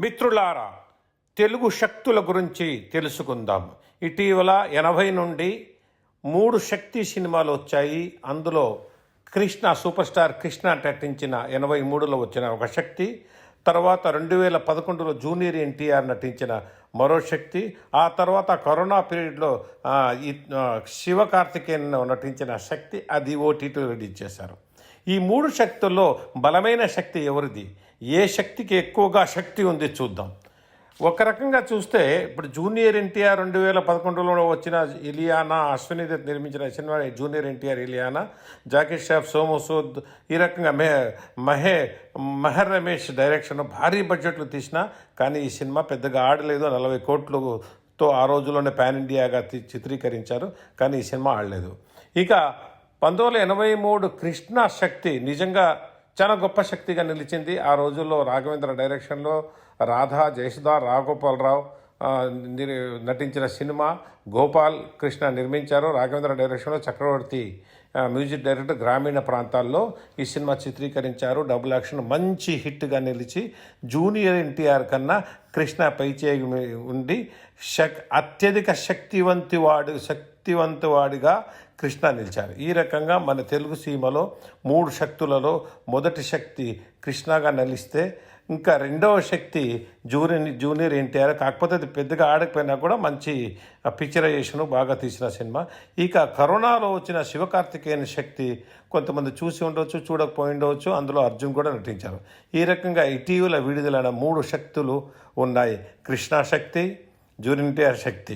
మిత్రులారా తెలుగు శక్తుల గురించి తెలుసుకుందాం. ఇటీవల ఎనభై నుండి మూడు శక్తి సినిమాలు వచ్చాయి. అందులో కృష్ణ సూపర్ స్టార్ కృష్ణ నటించిన ఎనభై మూడులో వచ్చిన ఒక శక్తి తర్వాత రెండు వేల పదకొండులో జూనియర్ ఎన్టీఆర్ నటించిన మరో శక్తి ఆ తర్వాత కరోనా పీరియడ్లో శివ ఈ శివకార్తికేయన్ నటించిన శక్తి అది ఓటీటీలో రిలీజ్ చేశారు. ఈ మూడు శక్తుల్లో బలమైన శక్తి ఎవరిది? ఏ శక్తికి ఎక్కువగా శక్తి ఉంది చూద్దాం. ఒక రకంగా చూస్తే ఇప్పుడు జూనియర్ ఎన్టీఆర్ రెండు వేల పదకొండులో వచ్చిన ఇలియానా అశ్విని నిర్మించిన సినిమా జూనియర్ ఎన్టీఆర్ ఇలియానా జాకీ షాఫ్ సోము సూద్ ఈ రకంగా మెహ మహే మెహర్ రమేష్ డైరెక్షన్ భారీ బడ్జెట్లు తీసిన కానీ ఈ సినిమా పెద్దగా ఆడలేదు. నలభై కోట్లతో ఆ రోజుల్లోనే పాన్ ఇండియాగా తి- చిత్రీకరించారు. కానీ ఈ సినిమా ఆడలేదు. ఇక పంతొమ్మిది వందల ఎనభై మూడు కృష్ణ శక్తి నిజంగా చాలా గొప్ప శక్తిగా నిలిచింది. ఆ రోజుల్లో రాఘవేంద్ర డైరెక్షన్లో రాధా జయసుధా రాఘోపాలరావు నటించిన సినిమా గోపాల్ కృష్ణ నిర్మించారు. రాఘవేంద్ర డైరెక్షన్లో చక్రవర్తి మ్యూజిక్ డైరెక్టర్ గ్రామీణ ప్రాంతాల్లో ఈ సినిమా చిత్రీకరించారు. డబుల్ యాక్షన్ మంచి హిట్గా నిలిచి జూనియర్ ఎన్టీఆర్ కన్నా కృష్ణ పైచేయి ఉండి శక్ అత్యధిక శక్తివంతి వాడు శక్ శక్తివంతవాడిగా కృష్ణ నిలిచారు ఈ రకంగా మన తెలుగు సీమలో మూడు శక్తులలో మొదటి శక్తి కృష్ణగా నిలిస్తే ఇంకా రెండవ శక్తి జూనియర్ జూనియర్ ఎన్టీఆర్. కాకపోతే అది పెద్దగా ఆడకపోయినా కూడా మంచి పిక్చరైజేషన్ బాగా తీసిన సినిమా. ఇక కరోనాలో వచ్చిన శివకార్తికేయన్ శక్తి కొంతమంది చూసి ఉండవచ్చు చూడకపోయి ఉండవచ్చు అందులో అర్జున్ కూడా నటించారు. ఈ రకంగా ఇటీవల విడుదలైన మూడు శక్తులు ఉన్నాయి. కృష్ణా శక్తి జూనియర్ ఎన్టీఆర్ శక్తి.